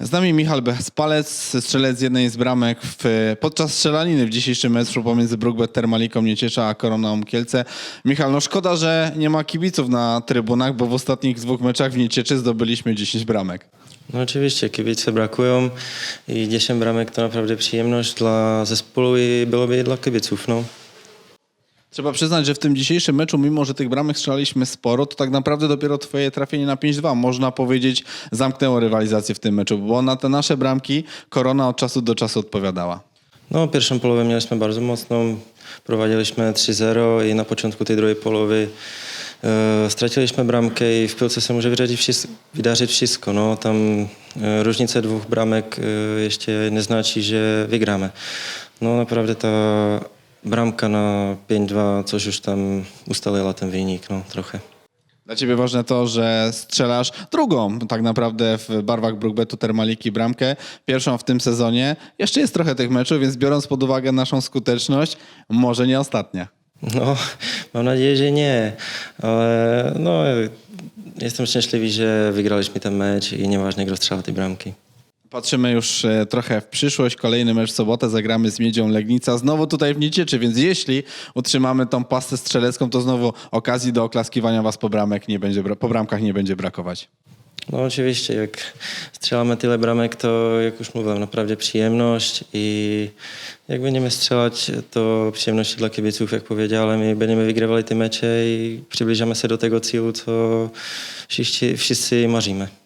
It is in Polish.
Z nami Michał Bezpalec, strzelec jednej z bramek w, podczas strzelaniny w dzisiejszym meczu pomiędzy Brookbet Termaliką Nieciesza a Koroną Kielce. Michał, no szkoda, że nie ma kibiców na trybunach, bo w ostatnich dwóch meczach w Niecieczy zdobyliśmy 10 bramek. No oczywiście, kibice brakują i 10 bramek to naprawdę przyjemność dla zespołu i byłoby dla kibiców. No. Trzeba przyznać, że w tym dzisiejszym meczu, mimo że tych bramek strzelaliśmy sporo, to tak naprawdę dopiero twoje trafienie na 5-2, można powiedzieć, zamknęło rywalizację w tym meczu, bo na te nasze bramki Korona od czasu do czasu odpowiadała. no pierwszą połowę mieliśmy bardzo mocną, prowadziliśmy 3-0 i na początku tej drugiej połowy e, straciliśmy bramkę i w piłce się może wydarzyć wszystko. Wydarzyć wszystko. No, tam e, różnica dwóch bramek e, jeszcze nie znaczy, że wygramy. No naprawdę ta bramka na 5-2 coś już tam ustaliła ten wynik no, trochę. Dla ciebie ważne to, że strzelasz drugą tak naprawdę w barwach Brookbetu Termaliki bramkę, pierwszą w tym sezonie. Jeszcze jest trochę tych meczów, więc biorąc pod uwagę naszą skuteczność, może nie ostatnia. No, mam nadzieję, że nie, ale no, jestem szczęśliwy, że wygraliśmy ten mecz i nieważne kto strzela tej bramki. Patrzymy już e, trochę w przyszłość. Kolejny mecz w sobotę zagramy z Miedzią Legnica. Znowu tutaj w Niecieczy, więc jeśli utrzymamy tą pastę strzelecką, to znowu okazji do oklaskiwania was po, bramek nie będzie, po bramkach nie będzie brakować. No oczywiście, jak strzelamy tyle bramek, to jak już mówiłem, naprawdę przyjemność i jak będziemy strzelać, to przyjemność dla kibiców, jak powiedziałem, i będziemy wygrywali te mecze i przybliżamy się do tego celu, co wszyscy, wszyscy marzymy.